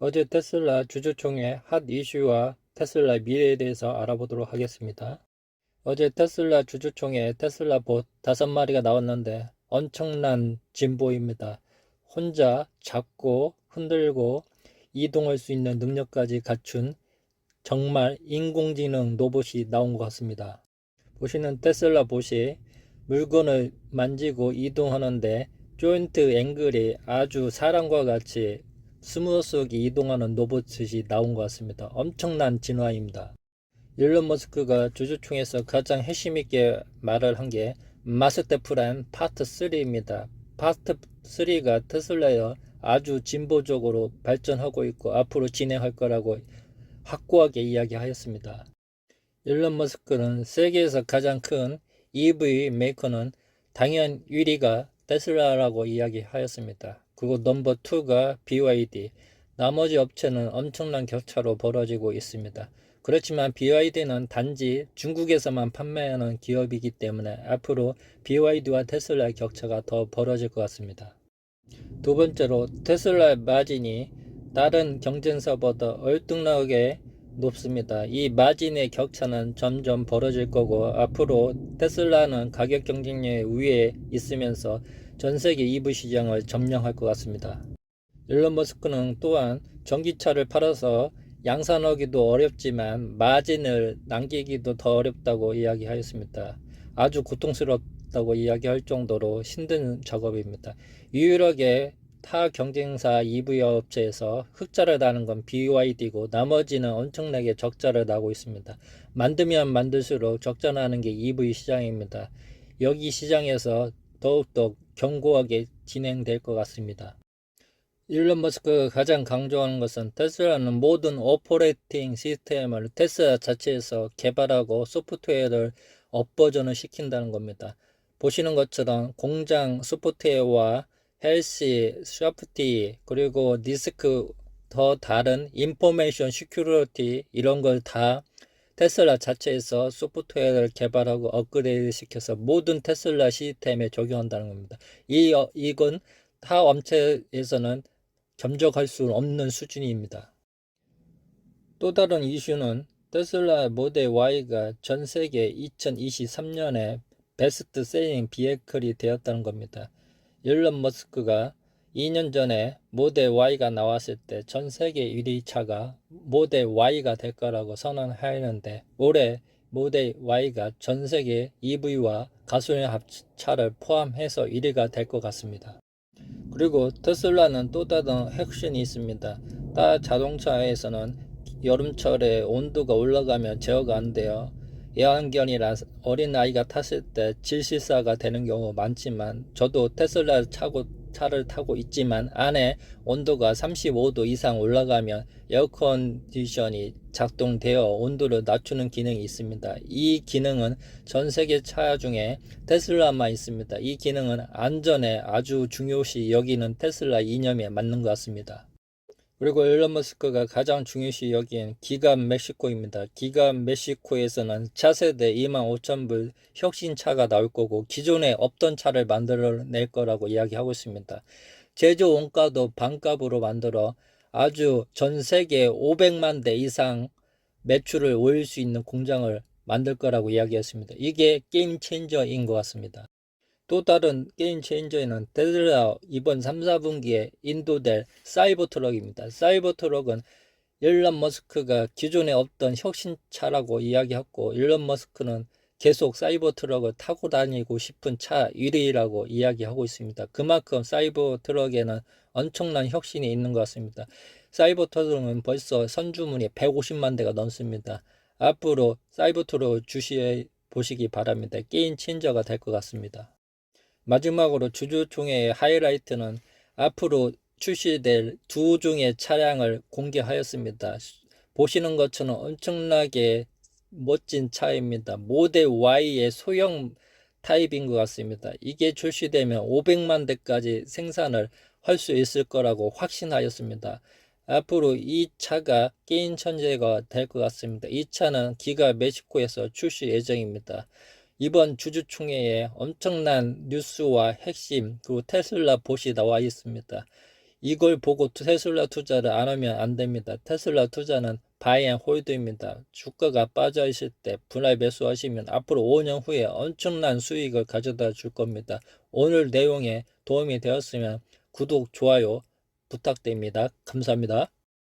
어제 테슬라 주주총회 핫 이슈와 테슬라 미래에 대해서 알아보도록 하겠습니다. 어제 테슬라 주주총회에 테슬라 봇 다섯 마리가 나왔는데 엄청난 진보입니다. 혼자 잡고 흔들고 이동할 수 있는 능력까지 갖춘 정말 인공지능 로봇이 나온 것 같습니다. 보시는 테슬라 봇이 물건을 만지고 이동하는데 조인트 앵글이 아주 사람과 같이 스무스하게 이동하는 로봇이 나온 것 같습니다. 엄청난 진화입니다. 일론 머스크가 주주총회에서 가장 핵심 있게 말을 한 게 마스터 플랜 파트 3입니다. 파트 3가 테슬라에 아주 진보적으로 발전하고 있고 앞으로 진행할 거라고 확고하게 이야기하였습니다. 일론 머스크는 세계에서 가장 큰 EV 메이커는 당연 1위가 테슬라라고 이야기하였습니다. 그리고 넘버 2가 BYD, 나머지 업체는 엄청난 격차로 벌어지고 있습니다. 그렇지만 BYD는 단지 중국에서만 판매하는 기업이기 때문에 앞으로 BYD와 테슬라의 격차가 더 벌어질 것 같습니다. 두 번째로 테슬라의 마진이 다른 경쟁사보다 얼등하게 높습니다. 이 마진의 격차는 점점 벌어질 거고 앞으로 테슬라는 가격 경쟁력 위에 있으면서 전 세계 EV 시장을 점령할 것 같습니다. 일론 머스크는 또한 전기차를 팔아서 양산하기도 어렵지만 마진을 남기기도 더 어렵다고 이야기하였습니다. 아주 고통스럽다고 이야기할 정도로 힘든 작업입니다. 유일하게 타 경쟁사 EV 업체에서 흑자를 나는 건 BYD고 나머지는 엄청나게 적자를 나고 있습니다. 만들면 만들수록 적자 나는 게 EV 시장입니다. 여기 시장에서 더욱더 견고하게 진행될 것 같습니다. 일론 머스크가 가장 강조하는 것은 테슬라는 모든 오퍼레이팅 시스템을 테슬라 자체에서 개발하고 소프트웨어를 업버전을 시킨다는 겁니다. 보시는 것처럼 공장 소프트웨어와 헬시, 샤프티, 그리고 디스크 더 다른 인포메이션 시큐리티 이런 걸 다 테슬라 자체에서 소프트웨어를 개발하고 업그레이드 시켜서 모든 테슬라 시스템에 적용한다는 겁니다. 이, 어, 이건 타 업체에서는 겸적할 수 없는 수준입니다. 또 다른 이슈는 테슬라 모델 Y가 전 세계 2023년에 베스트 셀링 비에클이 되었다는 겁니다. 일론 머스크가 2년 전에 모델 Y가 나왔을 때 전 세계 1위 차가 모델 Y가 될 거라고 선언하였는데 올해 모델 Y가 전 세계 EV와 가솔린 합차를 포함해서 1위가 될 것 같습니다. 그리고 테슬라는 또 다른 핵심이 있습니다. 타 자동차에서는 여름철에 온도가 올라가면 제어가 안 돼요. 애완견이라 어린 아이가 탔을 때 질실사가 되는 경우 많지만 저도 테슬라 차고 차를 타고 있지만 안에 온도가 35도 이상 올라가면 에어컨디션이 작동되어 온도를 낮추는 기능이 있습니다. 이 기능은 전 세계 차 중에 테슬라만 있습니다. 이 기능은 안전에 아주 중요시 여기는 테슬라 이념에 맞는 것 같습니다. 그리고 일론 머스크가 가장 중요시 여긴 기갑 멕시코입니다. 기갑 멕시코에서는 차세대 25,000불 혁신차가 나올 거고 기존에 없던 차를 만들어낼 거라고 이야기하고 있습니다. 제조 원가도 반값으로 만들어 아주 전 세계 500만 대 이상 매출을 올릴 수 있는 공장을 만들 거라고 이야기했습니다. 이게 게임 체인저인 것 같습니다. 또 다른 게임 체인저에는 테슬라 이번 3, 4분기에 인도될 사이버 트럭입니다. 사이버 트럭은 일론 머스크가 기존에 없던 혁신차라고 이야기했고 일론 머스크는 계속 사이버 트럭을 타고 다니고 싶은 차 1위라고 이야기하고 있습니다. 그만큼 사이버 트럭에는 엄청난 혁신이 있는 것 같습니다. 사이버 트럭은 벌써 선주문이 150만 대가 넘습니다. 앞으로 사이버 트럭을 주시해 보시기 바랍니다. 게임 체인저가 될 것 같습니다. 마지막으로 주주총회의 하이라이트는 앞으로 출시될 두 종의 차량을 공개하였습니다. 보시는 것처럼 엄청나게 멋진 차입니다. 모델 Y의 소형 타입인 것 같습니다. 이게 출시되면 500만 대까지 생산을 할 수 있을 거라고 확신하였습니다. 앞으로 이 차가 게임 천재가 될 것 같습니다. 이 차는 기가 멕시코에서 출시 예정입니다. 이번 주주총회에 엄청난 뉴스와 핵심 그리고 테슬라 봇이 나와 있습니다. 이걸 보고 테슬라 투자를 안 하면 안 됩니다. 테슬라 투자는 바이 앤 홀드입니다. 주가가 빠져 있을 때 분할 매수하시면 앞으로 5년 후에 엄청난 수익을 가져다 줄 겁니다. 오늘 내용에 도움이 되었으면 구독, 좋아요 부탁드립니다. 감사합니다.